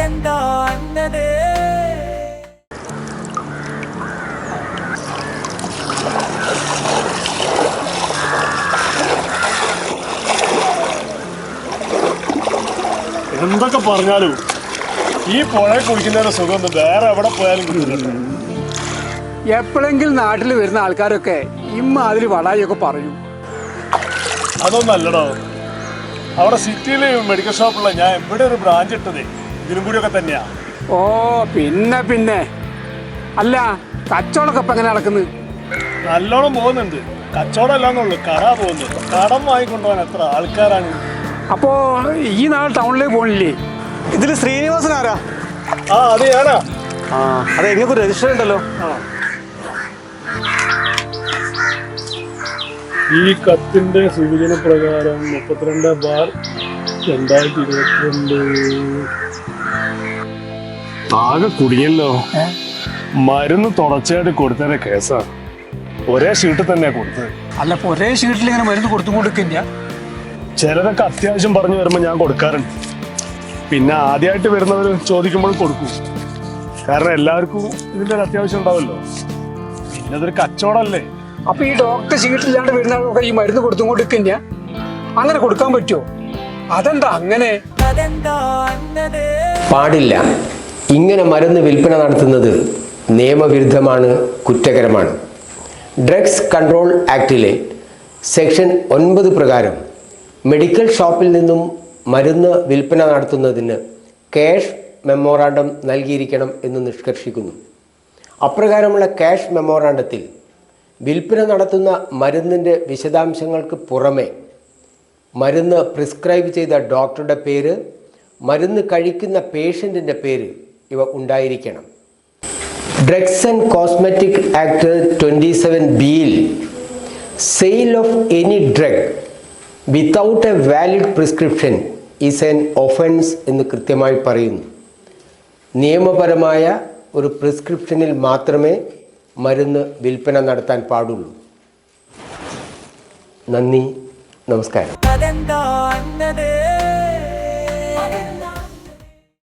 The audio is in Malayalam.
അതെന്താ അന്നത് എന്തൊക്കെ പറഞ്ഞാലും ഈ പുഴ കുളിക്കുന്നതിന്റെ സുഖം വേറെ എവിടെ പോയാലും കിട്ടുന്നുണ്ട് എപ്പോഴെങ്കിലും നാട്ടിൽ വരുന്ന ആൾക്കാരൊക്കെ ഇമ്മാതിരി വളായിയൊക്കെ പറയും. അതൊന്നല്ലടോ. അവിടെ സിറ്റിയിലെ മെഡിക്കൽ ഷോപ്പുള്ള ഞാൻ എവിടെ ഒരു ബ്രാഞ്ച് ഇട്ടതേ? ഇതിനും ഒക്കെ തന്നെയാ. ഓ പിന്നെ പിന്നെ. അല്ല കച്ചവടമൊക്കെ ഇപ്പൊ എങ്ങനെ നടക്കുന്നു? നല്ലോണം പോകുന്നുണ്ട്. കച്ചവടം അല്ലാന്നുള്ളു കട പോകുന്നു. കടം വാങ്ങിക്കൊണ്ടുപോകാൻ എത്ര ആൾക്കാരാണ്. അപ്പോ ഈ നാൾ ടൗണിലേക്ക് പോകണില്ലേ ഇതിൽ ശ്രീനിവാസൻ ആരാ? ആ അത് ഞാനാ. ആ അതെ എനിക്ക് രജിസ്റ്റർ ഉണ്ടല്ലോ. ഈ കത്തിന്റെ സൂചന പ്രകാരം മുപ്പത്തിരണ്ട് ബാർ രണ്ടായിരത്തി ഇരുപത്തിരണ്ട്. ആകെ കുടുങ്ങിയല്ലോ. മരുന്ന് തുടച്ചായിട്ട് കൊടുത്തതിന്റെ കേസാ. ഒരേ ഷീട്ടിൽ തന്നെയാ കൊടുത്തത്. അല്ല ഒരേ ഷീട്ടിൽ ഇങ്ങനെ മരുന്ന് കൊടുത്തും കൊടുക്കില്ല? ചിലരൊക്കെ അത്യാവശ്യം പറഞ്ഞു വരുമ്പോൾ ഞാൻ കൊടുക്കാറുണ്ട്. പിന്നെ ആദ്യമായിട്ട് വരുന്നവർ ചോദിക്കുമ്പോൾ കൊടുക്കും. കാരണം എല്ലാവർക്കും ഇതിന്റെ ഒരു അത്യാവശ്യം ഉണ്ടാവല്ലോ. പിന്നെ അതൊരു കച്ചവടമല്ലേ അപ്പൊ ഈ ഡോക്ടർ ഷീട്ടില്ലാണ്ട് വരുന്ന ആൾക്കൊക്കെ ഈ മരുന്ന് കൊടുത്തും കൊടുക്കില്ല? അങ്ങനെ കൊടുക്കാൻ പറ്റുമോ അതെന്താ അങ്ങനെ? പാടില്ല. ഇങ്ങനെ മരുന്ന് വിൽപ്പന നടത്തുന്നത് നിയമവിരുദ്ധമാണ് കുറ്റകരമാണ്. ഡ്രഗ്സ് കൺട്രോൾ ആക്ടിലെ സെക്ഷൻ ഒൻപത് പ്രകാരം മെഡിക്കൽ ഷോപ്പിൽ നിന്നും മരുന്ന് വിൽപ്പന നടത്തുന്നതിന് ക്യാഷ് മെമ്മോറാണ്ടം നൽകിയിരിക്കണം എന്ന് നിഷ്കർഷിക്കുന്നു. അപ്രകാരമുള്ള ക്യാഷ് മെമ്മോറാണ്ടത്തിൽ വിൽപ്പന നടത്തുന്ന മരുന്നിന്റെ വിശദാംശങ്ങൾക്ക് പുറമെ മരുന്ന് പ്രിസ്ക്രൈബ് ചെയ്ത ഡോക്ടറുടെ പേര് മരുന്ന് കഴിക്കുന്ന പേഷ്യന്റിന്റെ പേര് ഇവ ഉണ്ടായിരിക്കണം. Drugs and cosmetic act twenty seven ബിയിൽ sale of any drug without a valid prescription is an offence എന്ന് കൃത്യമായി പറയുന്നു. നിയമപരമായ ഒരു പ്രിസ്ക്രിപ്ഷനിൽ മാത്രമേ മരുന്ന് വിൽപ്പന നടത്താൻ പാടുള്ളൂ. നന്ദി നമസ്കാരം.